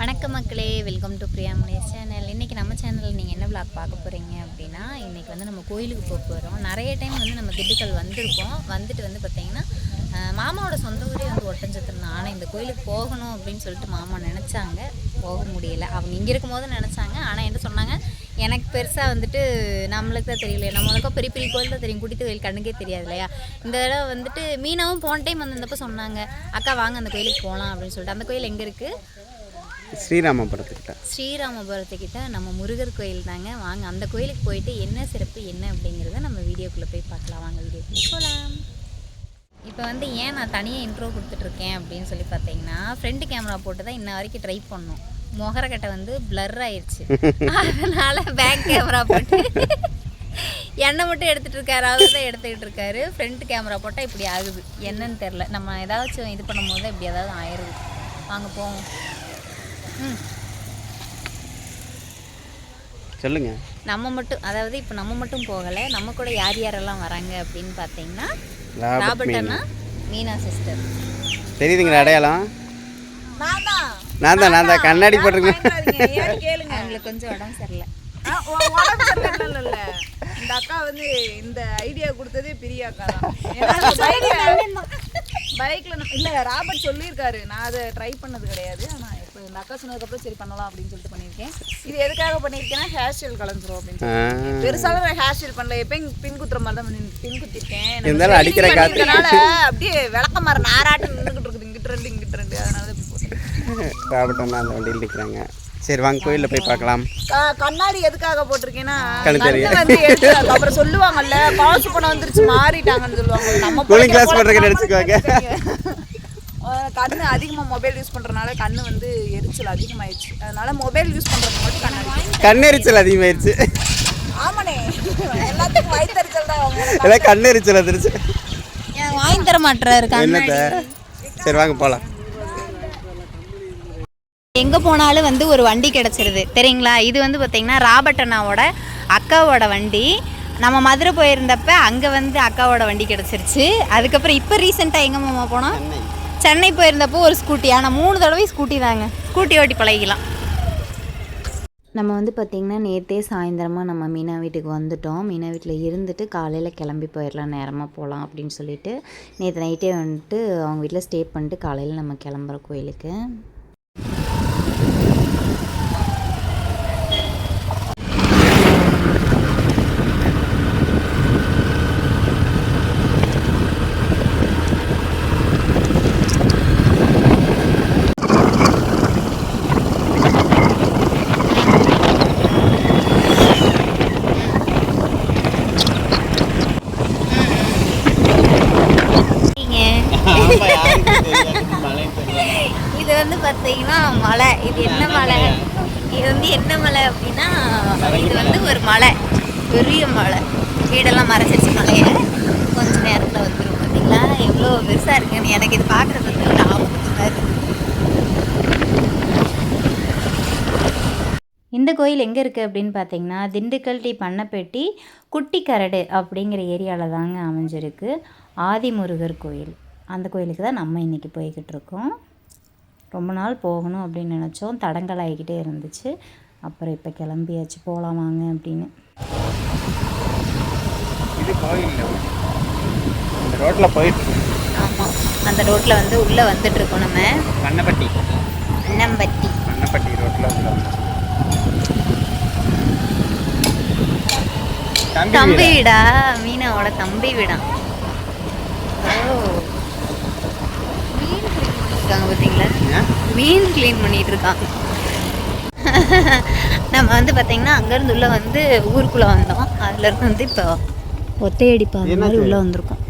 வணக்கம் மக்களே welcome to Priya Munesh channel இன்றைக்கி நம்ம சேனலில் நீங்கள் என்ன ப்ளாக் பார்க்க போகிறீங்க அப்படின்னா இன்றைக்கி வந்து நம்ம கோயிலுக்கு போக போகிறோம் நிறைய டைம் வந்து நம்ம திண்டுக்கல் வந்திருக்கோம். வந்துட்டு வந்து பார்த்திங்கன்னா மாமாவோட சொந்த ஊரே வந்து ஒட்டஞ்சத்திரம் ஆனால் இந்த கோயிலுக்கு போகணும் அப்படின்னு சொல்லிட்டு மாமா நினச்சாங்க. போக முடியல. அவங்க இங்கே இருக்கும்போது நினச்சாங்க. ஆனால் என்ன சொன்னாங்க? எனக்கு பெருசாக வந்துட்டு நம்மளுக்கு தான் தெரியல நம்மளுக்கும் பெரிய பெரிய கோயில் தான் தெரியும். குடித்து கோயில் கண்ணுக்கே தெரியாது இல்லையா? இந்த தடவை வந்துட்டு மீனாவும் போன டைம் வந்திருந்தப்போ சொன்னாங்க அக்கா வாங்க அந்த கோயிலுக்கு போகலாம் அப்படின்னு சொல்லிட்டு. அந்த கோயில் எங்கே இருக்குது ஸ்ரீராமபுரத்துக்கிட்ட. ஸ்ரீராமபுரத்துக்கிட்ட நம்ம முருகர் கோயில் தாங்க. வாங்க அந்த கோயிலுக்கு போயிட்டு என்ன சிறப்பு என்ன அப்படிங்கிறத நம்ம வீடியோக்குள்ளே போய் பார்க்கலாம். வாங்க வீடியோக்குள்ளே போகலாம் இப்போ வந்து ஏன் நான் தனியாக இன்ட்ரோ கொடுத்துட்ருக்கேன் அப்படின்னு சொல்லி பார்த்தீங்கன்னா ஃப்ரண்ட் கேமரா போட்டு தான் இன்ன வரைக்கும் ட்ரை பண்ணோம். முகரக்கட்டை வந்து பிளர் ஆயிடுச்சு அதனால பேக் கேமரா போட்டு என்னை மட்டும் எடுத்துகிட்டு இருக்காரு அவர் தான் எடுத்துக்கிட்டு இருக்காரு. ஃப்ரண்ட் கேமரா போட்டால் இப்படி ஆகுது. என்னன்னு தெரில நம்ம ஏதாச்சும் இது பண்ணும்போது இப்படி ஏதாவது ஆயிடுது. வாங்க போவோம். சொல்லுங்க. நம்ம மட்டும் அதாவது இப்போ நம்ம மட்டும் போகலை நம்ம கூட யார் யாரெல்லாம் வராங்க அப்படின்னு பார்த்தீங்கன்னா ராபர்ட் அண்ணா மீனா சிஸ்டர். தெரியுதுங்களா அடையாளம்? நான் தான் நான் தான் கண்ணாடி போட்டிருக்கேன். அவங்களுக்கு கொஞ்சம் உடம்பு சரியில்லை. இந்த அக்கா வந்து இந்த ஐடியா கொடுத்ததே பெரிய அக்கா தான். பைக்ல இல்ல ராபர்ட் சொல்லியிருக்காரு. நான் அதை ட்ரை பண்ணது கிடையாது. ஆனா இந்த அக்கா சொன்னதுக்கப்புறம் சரி பண்ணலாம் அப்படின்னு சொல்லிட்டு பண்ணியிருக்கேன். இது எதுக்காக பண்ணியிருக்கேன்னா ஹேர் ஸ்டைல் கலந்துரும் அப்படின்னு பெருசாலும் நான் ஹேர் ஸ்டைல் பண்ணல. எப்பயும் பின் குத்துற மாதிரி தான் பின் குத்திருக்கேன். இருந்தாலும் அடிக்கிற threading காத்து. பண்ணியிருக்கனால அப்படியே விளக்க மர நாராட்டு நின்றுகிட்டு இருக்குது. இங்கிட்டு ரெண்டு இங்கிட்டு ரெண்டு. அதனால அண்ணா அந்த வண்டியில் நிற்கிறாங்க சரி வாங்க கோயிலில் போய் பார்க்கலாம். கண்ணாடி எதுக்காக போட்டிருக்கேன்னா அப்புறம் சொல்லுவாங்கல்ல காசு பணம் வந்துருச்சு மாறிட்டாங்கன்னு சொல்லுவாங்க நம்ம போட்டிருக்கேன்னு நம்ம நினைச்சுக்குவாங்க. கண்ணு அதிகமா மொபைல் யூஸ் பண்றதுனால கண்ணு வந்து எரிச்சல் அதிகமாயிடுச்சு அதனால மொபைல் யூஸ் பண்றது மட்டும் கண்ணாடி கண்ணெரிச்சல் அதிகமாயிருச்சு. ஆமாண்ணே. எல்லாத்துக்கும் வயிற்றுச்சல் தான் எல்லாம் கண்ணெரிச்சல் வந்துருச்சு. எனக்கு வாங்கி தர மாட்டுறாரு என்னத்த? சரி வாங்க போகலாம் எங்கே போனாலும் வந்து ஒரு வண்டி கிடச்சிருது. தெரியுங்களா? இது வந்து பார்த்தீங்கன்னா ராபர்ட் அண்ணாவோட அக்காவோட வண்டி. நம்ம மதுரை போயிருந்தப்ப அங்கே வந்து அக்காவோட வண்டி கிடச்சிருச்சு. அதுக்கப்புறம் இப்போ ரீசெண்டாக எங்கே மாமா போனோம்? சென்னை போயிருந்தப்போ ஒரு ஸ்கூட்டி ஆனால் மூணு தடவை ஸ்கூட்டி தாங்க. ஸ்கூட்டி ஓட்டி பழகிக்கலாம். நம்ம வந்து பார்த்திங்கன்னா நேற்றே சாயந்தரமாக நம்ம மீனா வீட்டுக்கு வந்துட்டோம். மீனா வீட்டில் இருந்துட்டு காலையில் கிளம்பி போயிடலாம் நேரமாக போகலாம் அப்படின்னு சொல்லிட்டு நேற்று நைட்டே வந்துட்டு அவங்க வீட்டில் ஸ்டே பண்ணிட்டு காலையில் நம்ம கிளம்புறோம் கோயிலுக்கு இது வந்து பார்த்தீங்கன்னா மலை. இது என்ன மலை? இது வந்து என்ன மலை அப்படின்னா இது வந்து ஒரு மலை. பெரிய மலை. வீடெல்லாம் மறைச்சிருச்சு மலையை. கொஞ்ச நேரத்தில் வந்துடும் பார்த்தீங்களா? எவ்வளோ பெருசாக இருக்குன்னு எனக்கு இது பார்க்குறது வந்து ஆபத்தாக இருக்குது இந்த கோயில் எங்கே இருக்குது அப்படின்னு பார்த்தீங்கன்னா திண்டுக்கல் டி பண்ணப்பேட்டி குட்டி கரடு அப்படிங்கிற ஏரியாவில் தாங்க அமைஞ்சிருக்கு. ஆதிமுருகர் கோயில். அந்த கோயிலுக்கு தான் நம்ம இன்றைக்கி போய்கிட்டு இருக்கோம். ரொம்ப நாள் போகணும் அப்படின்னு நினச்சோம். தடங்கள் ஆகிக்கிட்டே இருந்துச்சு. அப்புறம் இப்போ கிளம்பியாச்சு. போகலாம் வாங்க அப்படின்னு. ரோட்டில் போயிட்டு. ஆமாம் அந்த ரோட்டில் வந்து உள்ளே வந்துட்டுருக்கோம் நம்ம. பண்ணப்பட்டி அன்னம்பட்டி பண்ணப்பட்டி ரோட்டில் தம்பி வீடு. வீடா? மீனாவோட தம்பி வீடா? ஓ. மீன் பார்த்தீங்களா? மீன் க்ளீன் பண்ணிட்டு இருக்கான் நம்ம வந்து பார்த்தீங்கன்னா அங்கேருந்து உள்ளே வந்து ஊருக்குள்ளே வந்தோம். அதுலேருந்து வந்து இப்போ ஒத்தையடி பாதை மாதிரி? உள்ளே வந்திருக்கோம்.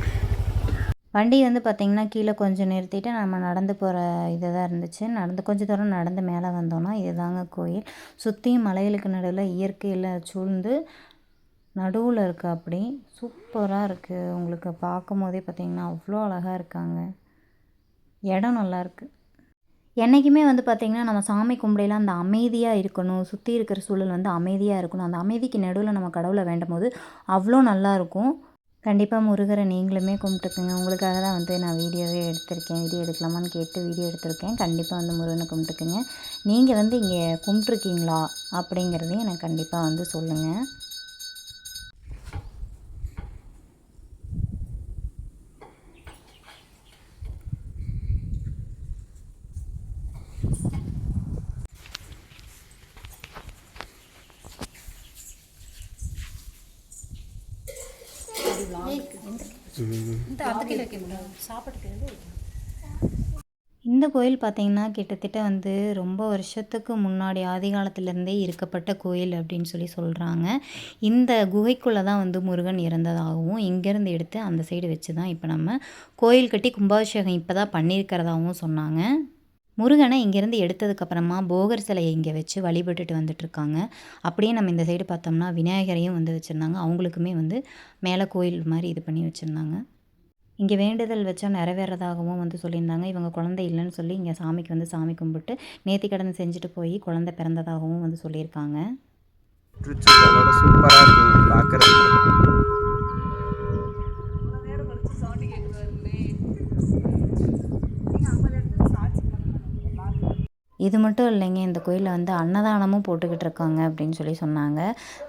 வண்டி வந்து பார்த்திங்கன்னா கீழே கொஞ்சம் நிறுத்திட்டு நம்ம நடந்து போகிற இது தான் இருந்துச்சு. நடந்து கொஞ்சம் தூரம் நடந்து மேலே வந்தோம்னா இதுதாங்க கோயில். சுற்றியும் மலைகளுக்கு நடுவில் இயற்கையில் சூழ்ந்து நடுவில் இருக்குது அப்படி. சூப்பராக இருக்குது உங்களுக்கு பார்க்கும் போதே பார்த்திங்கன்னா அவ்வளோ அழகாக இருக்காங்க. இடம் நல்லா இருக்குது என்றைக்குமே வந்து பார்த்திங்கன்னா நம்ம சாமி கும்பிடையில அந்த அமைதியாக இருக்கணும் சுற்றி இருக்கிற சூழல் வந்து அமைதியாக இருக்கணும். அந்த அமைதிக்கு நடுவில் நம்ம கடவுளை வேண்டும் போது அவ்வளோ நல்லாயிருக்கும் கண்டிப்பாக முருகரை நீங்களுமே கும்பிட்டுக்குங்க. உங்களுக்காக தான் வந்து நான் வீடியோவே எடுத்திருக்கேன். வீடியோ எடுக்கலாமான்னு கேட்டு வீடியோ எடுத்திருக்கேன். கண்டிப்பாக வந்து முருகனை கும்பிட்டுக்குங்க. நீங்கள் வந்து இங்கே கும்பிட்ருக்கீங்களா அப்படிங்கிறதையும் எனக்கு கண்டிப்பாக வந்து சொல்லுங்கள் இந்த கோயில் பார்த்தீங்கன்னா கிட்டத்தட்ட வந்து ரொம்ப வருஷத்துக்கு முன்னாடி ஆதி காலத்திலேருந்தே இருக்கப்பட்ட கோயில் அப்படின்னு சொல்லி சொல்கிறாங்க இந்த குகைக்குள்ளே தான் வந்து முருகன் இறந்ததாகவும் இங்கேருந்து எடுத்து அந்த சைடு வச்சு தான் இப்போ நம்ம கோயில் கட்டி கும்பாபிஷேகம் இப்போ தான் பண்ணியிருக்கிறதாகவும் சொன்னாங்க. முருகனை இங்கேருந்து எடுத்ததுக்கப்புறமா போகர் சிலையை இங்கே வச்சு வழிபட்டுட்டு வந்துட்டுருக்காங்க. அப்படியே நம்ம இந்த சைடு பார்த்தோம்னா விநாயகரையும் வந்து வச்சுருந்தாங்க. அவங்களுக்குமே வந்து மேலே கோயில் மாதிரி இது பண்ணி வச்சுருந்தாங்க. இங்கே வேண்டுதல் வச்சா நிறைவேறதாகவும் வந்து சொல்லியிருந்தாங்க. இவங்க குழந்தை இல்லைன்னு சொல்லி இங்கே சாமிக்கு வந்து சாமி கும்பிட்டு நேர்த்தி கடன் செஞ்சுட்டு போய் குழந்தை பிறந்ததாகவும் வந்து சொல்லியிருக்காங்க. சூப்பராக இருக்குது பார்க்குறதுக்கு. இது மட்டும் இல்லைங்க இந்த கோயிலில் வந்து அன்னதானமும் போட்டுக்கிட்டு இருக்காங்க அப்படின்னு சொல்லி சொன்னாங்க.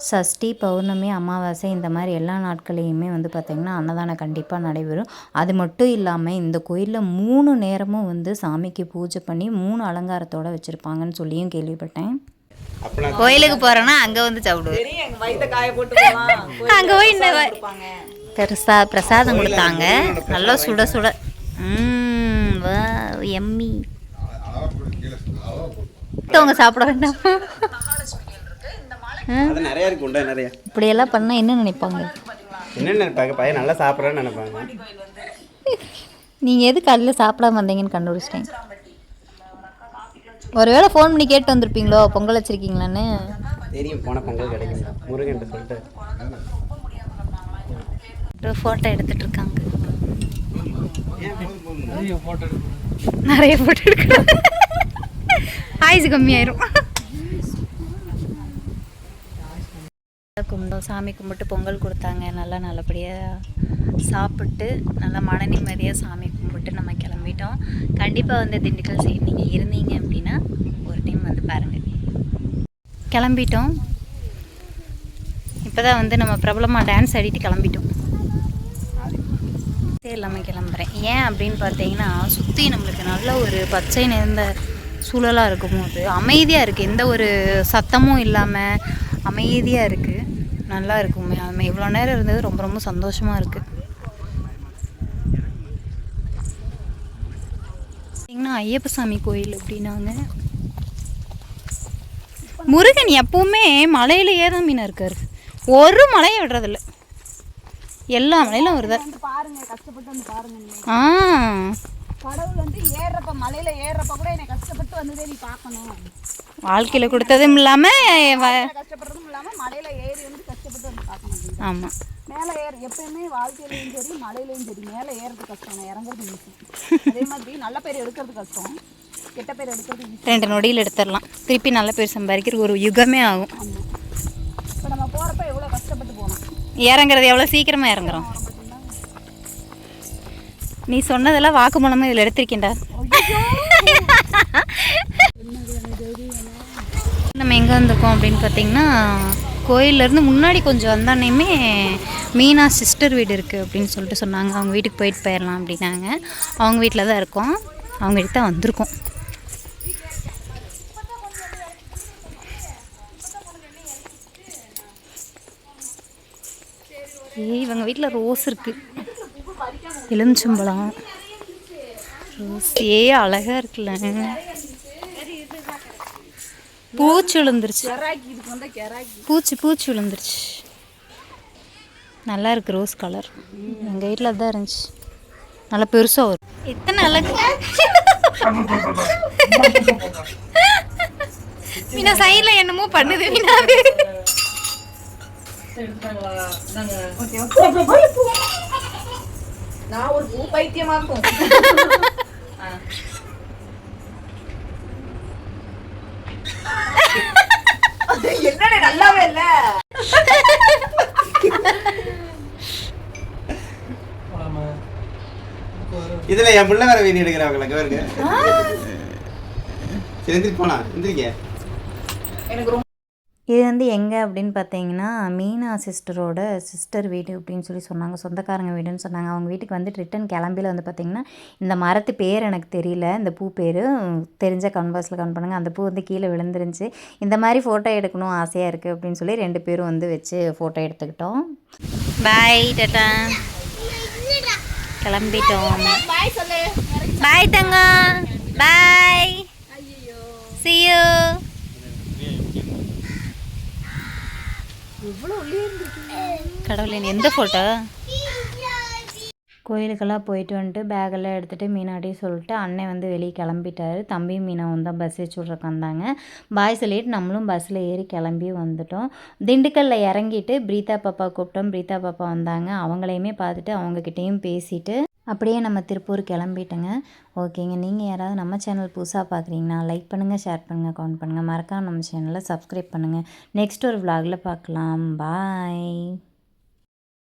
சஷ்டி பௌர்ணமி அமாவாசை இந்த மாதிரி எல்லா நாட்களையுமே வந்து பார்த்திங்கன்னா அன்னதானம் கண்டிப்பாக நடைபெறும். அது மட்டும் இல்லாமல் இந்த கோயிலில் மூணு நேரமும் வந்து சாமிக்கு பூஜை பண்ணி மூணு அலங்காரத்தோடு வச்சுருப்பாங்கன்னு சொல்லியும் கேள்விப்பட்டேன். கோயிலுக்கு போகிறோன்னா அங்கே வந்து போகலாம் அங்கே போய் இந்த பெருசா பிரசாதம் கொடுத்தாங்க. நல்லா சுட சுட. ம் வா எம்மி. அவங்க சாப்பிட வேண்டாம். அது நிறையா இருக்கு உண்டா நிறையா? இப்படியெல்லாம் பண்ணால் என்ன நினைப்பாங்க? என்ன நினைப்பாங்க? பையன் நல்லா சாப்பிட்றேன்னு நினைப்பாங்க. நீங்கள் எது காலையில் சாப்பிடாம வந்தீங்கன்னு கண்டுபிடிச்சிட்டேன். ஒருவேளை ஃபோன் பண்ணி கேட்டு வந்திருப்பீங்களோ? பொங்கல் வச்சுருக்கீங்களான்னு? தெரியும் போன பொங்கல் கிடைக்கும் முருகன் சொல்லிட்டு. ஃபோட்டோ எடுத்துட்டு இருக்காங்க நிறைய ஃபோட்டோ எடுக்கிறாங்க ஆயுசு கம்மியாயிரும். கும்பிட்டோம் சாமி கும்பிட்டு பொங்கல் கொடுத்தாங்க. நல்லா நல்லபடியாக சாப்பிட்டு நல்லா மன நிம்மதியாக சாமி கும்பிட்டு நம்ம கிளம்பிட்டோம். கண்டிப்பாக வந்து திண்டுக்கல் சைடு நீங்கள் இருந்தீங்க அப்படின்னா ஒரு டைம் வந்து பாருங்கள் கிளம்பிட்டோம். இப்போ தான் வந்து நம்ம பிரபலமாக டான்ஸ் ஆடிட்டு கிளம்பிட்டோம். இல்லாமல் கிளம்புறேன். ஏன் அப்படின்னு பார்த்தீங்கன்னா சுற்றி நம்மளுக்கு நல்ல ஒரு பச்சை நிறைந்த சூழலாக இருக்கும்போது அமைதியாக இருக்குது எந்த ஒரு சத்தமும் இல்லாமல் அமைதியாக இருக்குது நல்லா இருக்குமே நம்ம இவ்வளோ நேரம் இருந்தது ரொம்ப ரொம்ப சந்தோஷமாக இருக்குது பார்த்தீங்கன்னா ஐயப்ப சாமி கோயில் அப்படின்னாங்க முருகன் எப்பவுமே மலையிலேயே தான் மீனாக இருக்கார். ஒரு மலையை விடுறதில்ல. எல்லா மலையிலும் வருது பாருங்க. ஆ. கடவுள் வந்து ஏறுறப்ப மலையில ஏறுறப்ப கூட என்னை கஷ்டப்பட்டு வந்ததே நீ பார்க்கணும். வாழ்க்கையில் கொடுத்ததும் இல்லாமல் கஷ்டப்படுறதும் இல்லாம மலையில ஏறி வந்து கஷ்டப்பட்டு வந்து பார்க்கணும். ஆமாம் மேலே ஏற எப்பயுமே வாழ்க்கையிலையும் சரி மலையிலையும் சரி மேலே ஏறது கஷ்டம் இறங்குறது ஈஸி அதே மாதிரி நல்ல பேர் எடுக்கிறது கஷ்டம். கெட்ட பேர் எடுக்கிறது ஈஸி ரெண்டு நொடியில் எடுத்துடலாம். திருப்பி நல்ல பேர் சம்பாதிக்கிறது ஒரு யுகமே ஆகும். இப்போ நம்ம போகிறப்ப எவ்வளோ கஷ்டப்பட்டு போனோம் இறங்குறது எவ்வளோ சீக்கிரமாக இறங்குறோம். நீ சொன்னதெல்லாம் வாக்கு மூலமாக இதில் எடுத்திருக்கேன்டா நம்ம எங்கே வந்திருக்கோம் அப்படின்னு பார்த்தீங்கன்னா கோயிலேருந்து முன்னாடி கொஞ்சம் வந்தானேமே மீனா சிஸ்டர் வீடு இருக்குது அப்படின்னு சொல்லிட்டு சொன்னாங்க. அவங்க வீட்டுக்கு போயிட்டு போயிடலாம் அப்படின்னாங்க. அவங்க வீட்டில் தான் இருக்கோம். அவங்க வீட்டுக்கு தான் வந்திருக்கோம். ஏய் இவங்க வீட்டில் ரோஸ் இருக்குது எலுமிச்சம்பழம் ரோஸே அழகாக இருக்குல்ல பூச்சி விழுந்துருச்சு பூச்சி பூச்சி விழுந்துருச்சு நல்லா இருக்கு ரோஸ் கலர் எங்கள் வீட்டில் தான் இருந்துச்சு நல்லா பெருசாக வரும் எத்தனை அழகு மீனா சைடில் என்னமோ பண்ணுது மீனாவே நான் ஒரு பூ பைத்தியமா இருக்கும். என்னடா நல்லாவே இல்ல. இதுல என் பிள்ளை வேற வீடியோ எடுக்கிறவங்க பாருங்க. சரி எந்திரிச்சு போலாம். எந்திரிக்க எனக்கு ரொம்ப இது வந்து எங்கே அப்படின்னு பார்த்தீங்கன்னா மீனா சிஸ்டரோட சிஸ்டர் வீடு அப்படின்னு சொல்லி சொன்னாங்க. சொந்தக்காரங்க வீடுன்னு சொன்னாங்க. அவங்க வீட்டுக்கு வந்துட்டு ரிட்டன் கிளம்பியில் வந்து பார்த்திங்கன்னா இந்த மரத்து பேர் எனக்கு தெரியல. இந்த பூ பேர் தெரிஞ்ச கன்வர்ஸில் கவுண்ட் பண்ணுங்கள் அந்த பூ வந்து கீழே விழுந்துருந்துச்சு. இந்த மாதிரி ஃபோட்டோ எடுக்கணும் ஆசையாக இருக்குது அப்படின்னு சொல்லி ரெண்டு பேரும் வந்து வச்சு ஃபோட்டோ எடுத்துக்கிட்டோம். பாய் டாட்டா கிளம்பிட்டோம். பாய் தங்கம். பாய் கடவுளே எந்த ஃபோட்டோ கோயிலுக்கெல்லாம் போயிட்டு வந்துட்டு பேக்கெல்லாம் எடுத்துகிட்டு மீனாட்டி சொல்லிட்டு அண்ணன் வந்து வெளியே கிளம்பிட்டாரு. தம்பியும் மீனாவும் தான் பஸ் வச்சு விட்றக்கு வந்தாங்க. பாய் சொல்லிட்டு நம்மளும் பஸ்ஸில் ஏறி கிளம்பி வந்துட்டோம். திண்டுக்கல்லில் இறங்கிட்டு பிரீதா பாப்பா கூப்பிட்டோம். பிரீதா பாப்பா வந்தாங்க. அவங்களையுமே பார்த்துட்டு அவங்கக்கிட்டேயும் பேசிட்டு அப்படியே நம்ம திருப்பூர் கிளம்பிட்டோங்க. ஓகேங்க. நீங்கள் யாராவது நம்ம சேனல் புதுசாக பார்க்குறீங்கன்னா லைக் பண்ணுங்கள் ஷேர் பண்ணுங்கள் கமெண்ட் பண்ணுங்கள் மறக்காம நம்ம சேனலை சப்ஸ்கிரைப் பண்ணுங்கள் நெக்ஸ்ட் ஒரு விலாகில் பார்க்கலாம் பாய்.